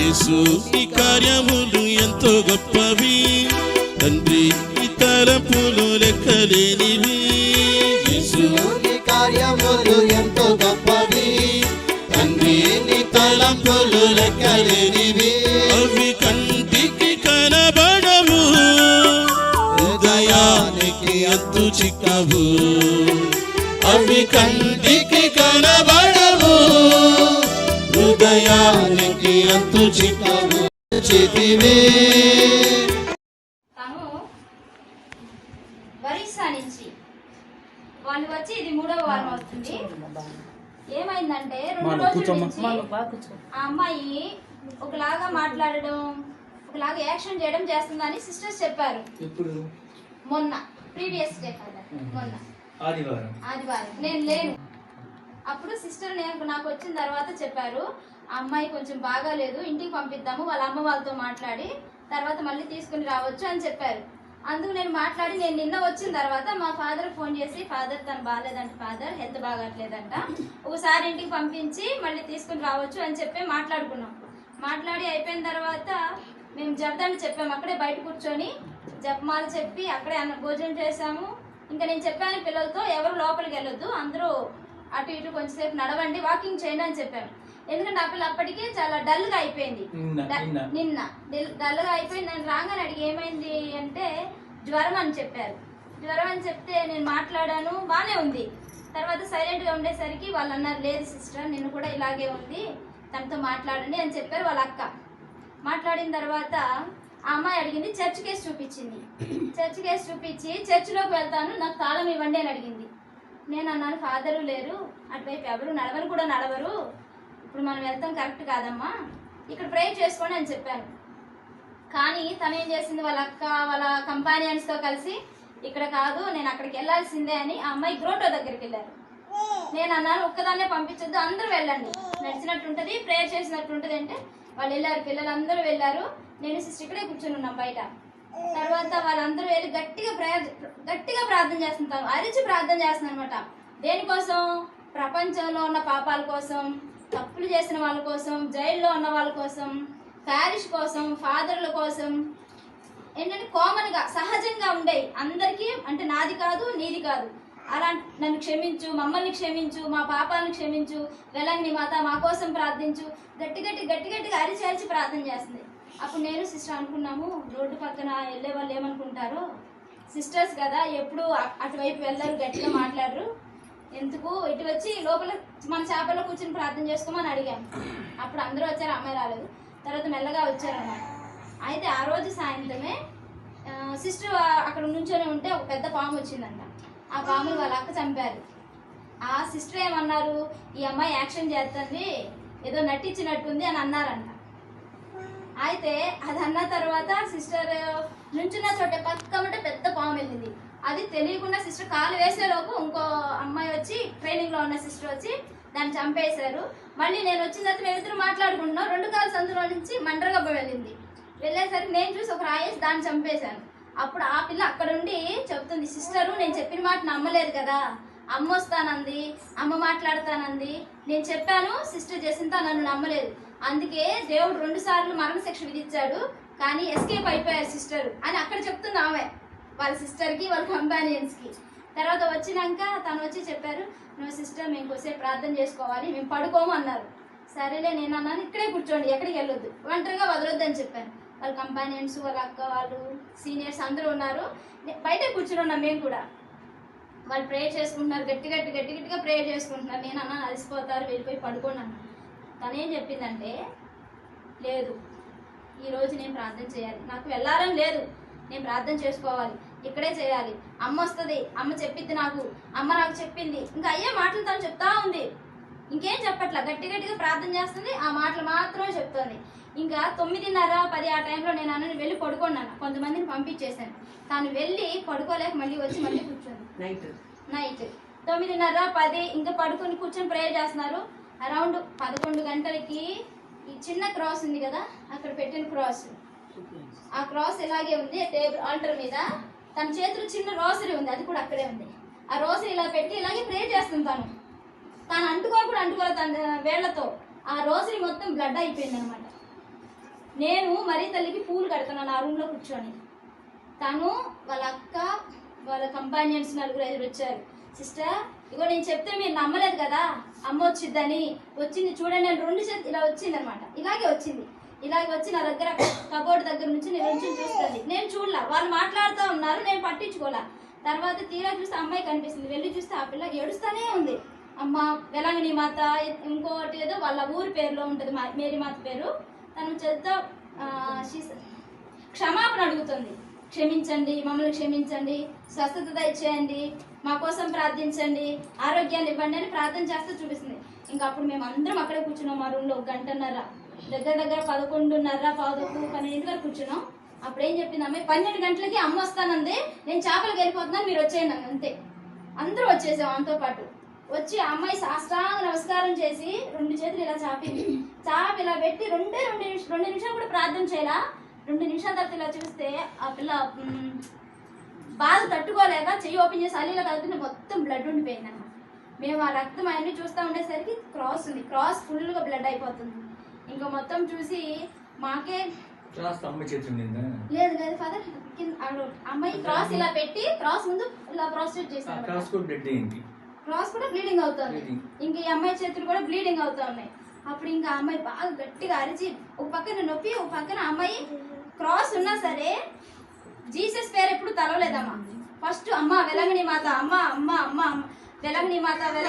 యేసు ఈ కార్యములు ఎంతో గొప్పవి. తండ్రి ఈ తలపులు లెక్కలేనివి. యేసు నీ కార్యములు ఎంతో గొప్పవి. తండ్రి నీ తలపులు లెక్కలేనివి. అవి కంటికి కనబడవు. హృదయానికి అంతు చిక్కవు. అవి కంటికి కనబడ అంతు చితివే. తను ఒరిస్సా నుంచి. వాళ్ళు వచ్చి ఇది మూడవ వారం అవుతుంది ఏమైందంటే రెండు రోజుల నుంచి ఆ అమ్మాయి ఒకలాగా మాట్లాడడం ఒకలాగా యాక్షన్ చేయడం చేస్తుందని సిస్టర్స్ చెప్పారు. మొన్న ప్రీవియస్ డే కదా మొన్న. ఆదివారం. ఆదివారం. నేను లేను. అప్పుడు సిస్టర్ నేను నాకు వచ్చిన తర్వాత చెప్పారు అమ్మాయి కొంచెం బాగాలేదు ఇంటికి పంపిద్దాము వాళ్ళ అమ్మ వాళ్ళతో మాట్లాడి తర్వాత మళ్ళీ తీసుకుని రావచ్చు అని చెప్పారు. అందుకు నేను మాట్లాడి నేను నిన్న వచ్చిన తర్వాత మా ఫాదర్ ఫోన్ చేసి ఫాదర్ తను బాగాలేదంట ఫాదర్ హెల్త్ బాగట్లేదంట. ఒకసారి ఇంటికి పంపించి మళ్ళీ తీసుకుని రావచ్చు అని చెప్పి మాట్లాడుకున్నాం. మాట్లాడి అయిపోయిన తర్వాత మేము జర్దండి చెప్పాము అక్కడే బయట కూర్చొని జపమాలు చెప్పి అక్కడే అన్న భోజనం చేసాము ఇంకా నేను చెప్పాను పిల్లలతో ఎవరు లోపలికి వెళ్ళొద్దు అందరూ అటు ఇటు కొంచెంసేపు నడవండి వాకింగ్ చేయండి అని చెప్పాను ఎందుకంటే ఆ పిల్ల అప్పటికే చాలా డల్గా అయిపోయింది. నిన్న, డల్- డల్గా అయిపోయింది. నేను రాగానే అడిగి ఏమైంది అంటే జ్వరం అని చెప్పారు. జ్వరం అని చెప్తే నేను మాట్లాడాను బాగానే ఉంది. తర్వాత సైలెంట్గా ఉండేసరికి వాళ్ళు అన్నారు లేదు సిస్టర్ నిన్ను కూడా ఇలాగే ఉంది. తనతో మాట్లాడండి అని చెప్పారు వాళ్ళ అక్క. మాట్లాడిన తర్వాత ఆ అమ్మాయి అడిగింది చర్చ్ కేసు చూపించింది. చర్చ్ కేసు చూపించి చర్చిలోకి వెళ్తాను నాకు తాళం ఇవ్వండి అని అడిగింది. నేను అన్నాను ఫాదరు లేరు. అటువైపు ఎవరు నడవరు కూడా నడవరు. ఇప్పుడు మనం వెళ్తాం కరెక్ట్ కాదమ్మా? ఇక్కడ ప్రే చేసుకోండి అని చెప్పాను కానీ తను ఏం చేసింది? వాళ్ళ అక్క వాళ్ళ కంపానియన్స్తో కలిసి ఇక్కడ కాదు నేను అక్కడికి వెళ్ళాల్సిందే అని ఆ అమ్మాయి గ్రోటో దగ్గరికి వెళ్ళారు. నేను అన్నాను ఒక్కదాన్నే పంపించొద్దు అందరూ వెళ్ళండి. నడిచినట్టు ఉంటుంది ప్రేయర్ చేసినట్టు ఉంటుంది అంటే వాళ్ళు వెళ్ళారు పిల్లలందరూ వెళ్ళారు. నేను సిస్టర్ ఇక్కడే కూర్చొని ఉన్నాం బయట. తర్వాత వాళ్ళందరూ వెళ్ళి గట్టిగా ప్రేయర్ గట్టిగా ప్రార్థన చేస్తుంటారు అరిచి ప్రార్థన చేస్తున్నాను అనమాట దేనికోసం? ప్రపంచంలో ఉన్న పాపాల కోసం. తప్పులు చేసిన వాళ్ళ కోసం జైల్లో ఉన్న వాళ్ళ కోసం ప్యారిష్ కోసం ఫాదర్ల కోసం ఏంటంటే కామన్గా సహజంగా ఉండేవి. అందరికీ అంటే నాది కాదు నీది కాదు. అలా నన్ను క్షమించు మమ్మల్ని క్షమించు మా పాపాలను క్షమించు వెలంగి మాత మా కోసం ప్రార్థించు. గట్టి గట్టి గట్టి గట్టిగా అరిచి అరిచి ప్రార్థన చేస్తుంది. అప్పుడు నేను సిస్టర్ అనుకున్నాము రోడ్డు పక్కన వెళ్ళే వాళ్ళు ఏమనుకుంటారు? సిస్టర్స్ కదా ఎప్పుడు అటువైపు వెళ్ళరు గట్టిగా మాట్లాడరు. ఎందుకు? ఇటు వచ్చి లోపల మన చేపల్లో కూర్చొని ప్రార్థన చేసుకోమని అడిగాను. అప్పుడు అందరూ వచ్చారు అమ్మాయి రాలేదు. తర్వాత మెల్లగా వచ్చారన్నమాట. అయితే ఆ రోజు సాయంత్రమే సిస్టర్ అక్కడ నుంచొని ఉంటే ఒక పెద్ద పాము వచ్చిందంట. ఆ పాములు వాళ్ళ అక్క చంపారు. ఆ సిస్టర్ ఏమన్నారు? ఈ అమ్మాయి యాక్షన్ చేస్తుంది ఏదో నటించినట్టుంది అని అన్నారంట. అయితే అది అన్న తర్వాత సిస్టర్ నుంచున్న చోట పక్కమంటే పెద్ద అది తెలియకుండా సిస్టర్ కాలు వేసేలోపు ఇంకో అమ్మాయి వచ్చి ట్రైనింగ్లో ఉన్న సిస్టర్ వచ్చి దాన్ని చంపేశారు. మళ్ళీ నేను వచ్చిన తర్వాత మేమిద్దరు మాట్లాడుకుంటున్నాం. రెండు కాలు సందులో నుంచి మండ్రగబ్బ వెళ్ళింది. వెళ్ళేసరికి నేను చూసి ఒక రాయేసి దాన్ని చంపేశాను. అప్పుడు ఆ పిల్ల అక్కడ ఉండి చెప్తుంది సిస్టరు నేను చెప్పిన మాట నమ్మలేదు కదా. అమ్మ వస్తానంది అమ్మ మాట్లాడతానంది. నేను చెప్పాను సిస్టర్ జసింతా నన్ను నమ్మలేదు. అందుకే దేవుడు రెండు సార్లు మరణ శిక్ష విధించాడు. కానీ ఎస్కేప్ అయిపోయారు సిస్టర్ అని అక్కడ చెప్తుంది ఆమె. వాళ్ళ సిస్టర్కి వాళ్ళ కంపానియన్స్కి తర్వాత వచ్చినాక తను వచ్చి చెప్పారు నువ్వు సిస్టర్ మేము కొద్దిసేపు ప్రార్థన చేసుకోవాలి మేము పడుకోము అన్నారు సరేలే నేను అన్నాను ఇక్కడే కూర్చోండి ఎక్కడికి వెళ్ళొద్దు. ఒంటరిగా వదలొద్దని చెప్పాను. వాళ్ళ కంపానియన్స్ వాళ్ళ అక్క వాళ్ళు సీనియర్స్ అందరూ ఉన్నారు. బయట కూర్చుని ఉన్నాం మేము కూడా. వాళ్ళు ప్రేయర్ చేసుకుంటున్నారు గట్టి గట్టి గట్టి గట్టిగా ప్రేయర్ చేసుకుంటున్నారు. నేను అన్నాను అలసిపోతారు వెళ్ళిపోయి పడుకోండి అన్న తను ఏం చెప్పిందంటే లేదు ఈరోజు నేను ప్రార్థన చేయాలి. నాకు వెళ్ళాలని లేదు. నేను ప్రార్థన చేసుకోవాలి. ఇక్కడే చేయాలి. అమ్మ వస్తుంది. అమ్మ చెప్పిద్ది నాకు. అమ్మ నాకు చెప్పింది. ఇంకా అయ్యే మాటలు తను చెప్తా ఉంది. ఇంకేం చెప్పట్లా? గట్టి గట్టిగా ప్రార్థన చేస్తుంది. ఆ మాటలు మాత్రమే చెప్తుంది. ఇంకా తొమ్మిదిన్నర పది ఆ టైంలో నేను అన్నని వెళ్ళి పడుకున్నాను. కొంతమందిని పంపించేశాను. తాను వెళ్ళి పడుకోలేక మళ్ళీ వచ్చి మళ్ళీ కూర్చోండి నైట్. నైట్. తొమ్మిదిన్నర పది ఇంకా పడుకొని కూర్చొని ప్రేయర్ చేస్తున్నారు. అరౌండ్ పదకొండు గంటలకి ఈ చిన్న క్రాస్ ఉంది కదా అక్కడ పెట్టిన క్రాస్. ఆ క్రాస్ ఇలాగే ఉంది? టేబుల్ ఆల్టర్ మీద తన చేతిలో చిన్న రోసరీ ఉంది. అది కూడా అక్కడే ఉంది. ఆ రోసరీ ఇలా పెట్టి ఇలాగే ప్రే చేస్తుంది తను. తను అంటుకోరు కూడా అంటుకోలేదు తన వేళ్ళతో. ఆ రోసరీ మొత్తం బ్లడ్ అయిపోయింది అనమాట నేను మరీ తల్లికి పూలు కడుతున్నాను ఆ రూమ్లో కూర్చొని. తను వాళ్ళ అక్క వాళ్ళ కంపానియన్స్ నలుగురు ఐదుగురు వచ్చారు. సిస్టర్ ఇగో నేను చెప్తే మీరు నమ్మలేదు కదా? అమ్మ వచ్చిద్దని. వచ్చింది చూడండి నేను రెండు చేతి ఇలా వచ్చింది అనమాట ఇలాగే వచ్చింది. ఇలాగ వచ్చి నా దగ్గర కబోర్డ్ దగ్గర నుంచి నేను చూస్తుంది. నేను చూడలా. వాళ్ళు మాట్లాడుతూ ఉన్నారు నేను పట్టించుకోలే. తర్వాత తీరా చూస్తే అమ్మాయి కనిపిస్తుంది. వెళ్ళి చూస్తే ఆ పిల్ల ఏడుస్తూనే ఉంది. అమ్మ వెలంగిని మాత ఇంకోటి ఏదో వాళ్ళ ఊరి పేరులో ఉంటుంది మా మేరీ మాత పేరు. తను చేత క్షమాపణ అడుగుతుంది. క్షమించండి మమ్మల్ని క్షమించండి స్వస్థత దయచేయండి మా కోసం ప్రార్థించండి ఆరోగ్యాన్ని ఇవ్వండి అని ప్రార్థన చేస్తూ చూపిస్తుంది. ఇంకా అప్పుడు మేము అందరం అక్కడే కూర్చున్నాం మా రూమ్లో ఒక గంటన్నర. దగ్గర దగ్గర పదకొండున్నర పదకు పన్నెండు వరకు కూర్చున్నాం. అప్పుడు ఏం చెప్పింది అమ్మాయి? పన్నెండు గంటలకి అమ్మ వస్తానంది నేను చేపలకు వెళ్ళిపోతున్నాను మీరు వచ్చేయండి అంతే. అందరూ వచ్చేసాం ఆమెతో పాటు. వచ్చి ఆ అమ్మాయి సాష్టాంగ నమస్కారం చేసి రెండు చేతులు ఇలా చాపింది చాపి ఇలా పెట్టి రెండే రెండు నిమిషం రెండు నిమిషాలు కూడా ప్రార్థన చేయాలా? రెండు నిమిషాల తర్వాత ఇలా చూస్తే ఆ పిల్ల బాధ తట్టుకోలేక చెయ్యి ఓపెన్ చేసి అల్లీలో కలుగుతుంటే మొత్తం బ్లడ్ ఉండిపోయింది అనమాట మేము ఆ రక్తం అవన్నీ చూస్తూ ఉండేసరికి క్రాస్ ఉంది. క్రాస్ ఫుల్గా బ్లడ్ అయిపోతుంది. ఇంకా మొత్తం చూసి మాకే లేదు లేదు ఫాదర్ అమ్మాయి క్రాస్ ఇలా పెట్టి క్రాస్ ముందు ఇలా ప్రాస్టేట్ ఆ చేశారు క్రాస్ కూడా బ్లీడింగ్ అవుతుంది. ఇంకా ఈ అమ్మాయి చేతులు కూడా బ్లీడింగ్ అవుతా ఉన్నాయి అప్పుడు ఇంకా అమ్మాయి బాగా గట్టిగా అరిచి ఒక పక్కన నొప్పి ఒక పక్కన అమ్మాయి క్రాస్ ఉన్నా సరే జీసస్ పేరు ఎప్పుడు తలవలేదమ్మా. ఫస్ట్ అమ్మ వెలంగిని మాత అమ్మ అమ్మ అమ్మ అమ్మ వెలంగిని మాత వెల